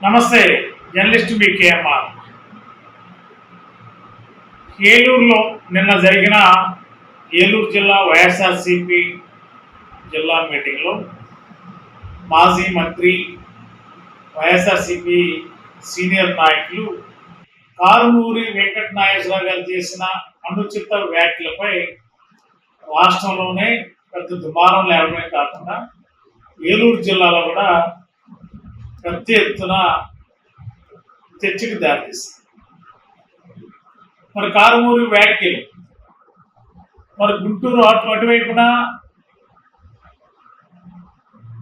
నమస్తే జర్నలిస్ట్ మీ కేఎంఆర్. ఏలూరులో నిన్న జరిగిన ఏలూరు జిల్లా వైఎస్ఆర్సిపి జిల్లా మీటింగ్లో మాజీ మంత్రి వైఎస్ఆర్సిపి సీనియర్ నాయకులు కారుమూరి వెంకట నాగేశ్వరరావు గారు చేసిన అనుచిత వ్యాఖ్యలపై రాష్ట్రంలోనే పెద్ద దుమారం లేవడమే కాకుండా ఏలూరు జిల్లాలో కూడా పెద్ద ఎత్తున చర్చకు దారితీస్తుంది మరి కారుమూరి వ్యాఖ్యలు మరి గుంటూరు అటు అటువైపున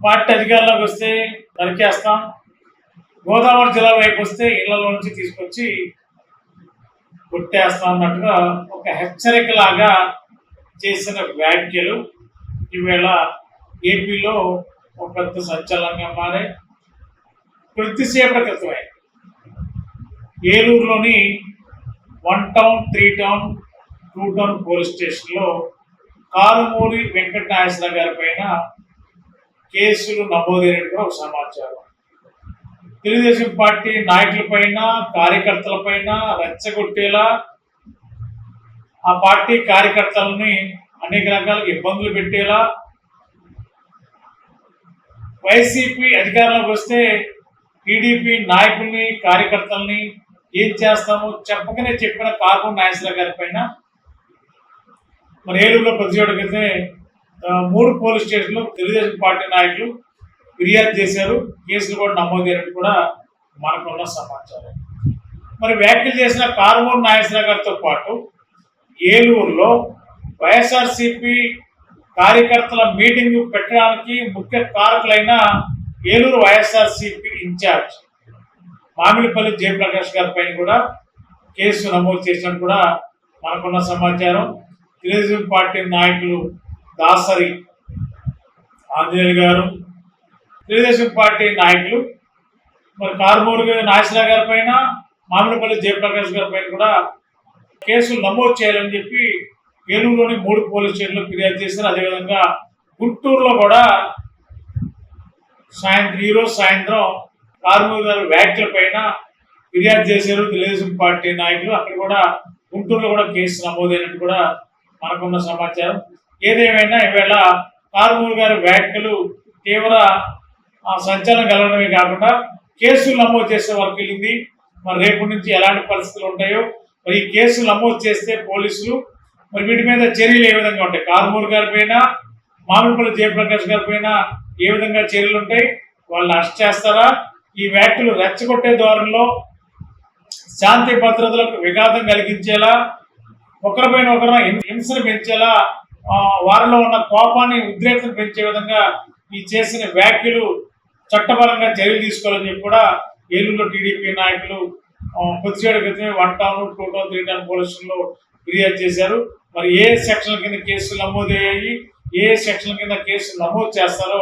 పార్టీ అధికారంలోకి వస్తే నరికేస్తాం. గోదావరి జిల్లా వైపు వస్తే ఇళ్ళలో నుంచి తీసుకొచ్చి కొట్టేస్తాం అన్నట్టుగా ఒక హెచ్చరికలాగా చేసిన వ్యాఖ్యలు. ఈవేళ ఏపీలో ఒక పెద్ద సంచలనంగా మారాయి. కొద్దిసేపటి క్రితమే ఏలూరులోని one town three town two town police స్టేషన్లో కారుమూరి వెంకట నాగేశ్వర గారి పైన కేసులు నమోదైనట్టుగా ఒక సమాచారం. తెలుగుదేశం పార్టీ నాయకుల పైన కార్యకర్తల పైన రెచ్చగొట్టేలా ఆ పార్టీ కార్యకర్తలని అనేక రకాల ఇబ్బందులు పెట్టేలా వైసీపీ అధికారంలోకి వస్తే టీడీపీ నాయకుల్ని కార్యకర్తల్ని ఏం చేస్తామో చెప్పకనే చెప్పిన కాకుండా నాగేశ్వర గారి పైన. మరి ఏలూరులో ప్రతిచోట క్రితమే మూడు పోలీస్ స్టేషన్లు తెలుగుదేశం పార్టీ నాయకులు ఫిర్యాదు చేశారు. కేసులు కూడా నమోదైనట్టు కూడా మనకున్న సమాచారం. మరి వ్యాఖ్యలు చేసిన కారుమూరు నాగేశ్వర గారితో పాటు ఏలూరులో వైఎస్ఆర్సిపి కార్యకర్తల మీటింగ్ పెట్టడానికి ముఖ్య కారకులైన ఏలూరు వైఎస్ఆర్సిపి ఇన్ఛార్జ్ మామిడిపల్లి జయప్రకాష్ గారి పైన కూడా కేసు నమోదు చేసినట్టు కూడా మనకున్న సమాచారం. తెలుగుదేశం పార్టీ నాయకులు దాసరి ఆంజనేయులు గారు తెలుగుదేశం పార్టీ నాయకులు మరి కారుమూరు నాసిరా గారి పైన మామిడిపల్లి జయప్రకాష్ గారి పైన కూడా కేసులు నమోదు చేయాలని చెప్పి ఏలూరులోని మూడు పోలీస్ స్టేషన్లో ఫిర్యాదు చేశారు. అదేవిధంగా గుంటూరులో కూడా సాయంత్రం ఈరోజు సాయంత్రం కార్మికుల వ్యాఖ్యల పైన ఫిర్యాదు చేశారు తెలుగుదేశం పార్టీ నాయకులు. అక్కడ కూడా గుంటూరులో కూడా కేసు నమోదైనట్టు కూడా మనకున్న సమాచారం. ఏదేమైనా ఈవేళ కార్మూరు గారి వ్యాఖ్యలు తీవ్ర సంచలనం కలగడమే కాకుండా కేసులు నమోదు చేసే వరకు వెళ్ళింది. మరి రేపు నుంచి ఎలాంటి పరిస్థితులు ఉంటాయో మరి ఈ కేసులు నమోదు చేస్తే పోలీసులు మరి వీటి మీద చర్యలు ఏ విధంగా ఉంటాయి? కార్మూరు గారి పైన మామిడిపల్లి జయప్రకాష్ గారి పైన ఏ విధంగా చర్యలు ఉంటాయి వాళ్ళని అరెస్ట్ చేస్తారా? ఈ వ్యాఖ్యలు రెచ్చగొట్టే ధోరణిలో శాంతి భద్రతలకు విఘాతం కలిగించేలా ఒకరిపైన ఒకరు హింసను పెంచేలా వారిలో ఉన్న కోపాన్ని ఉద్రేకం పెంచే విధంగా ఈ చేసిన వ్యాఖ్యలు చట్టపరంగా చర్యలు తీసుకోవాలని చెప్పి కూడా ఏలూరులో టీడీపీ నాయకులు ఆ, క్రితమే one town two town three town పోలీసుల్లో ఫిర్యాదు చేశారు. మరి ఏ సెక్షన్ కింద కేసులు నమోదయ్యాయి ఏ సెక్షన్ కింద కేసులు నమోదు చేస్తారో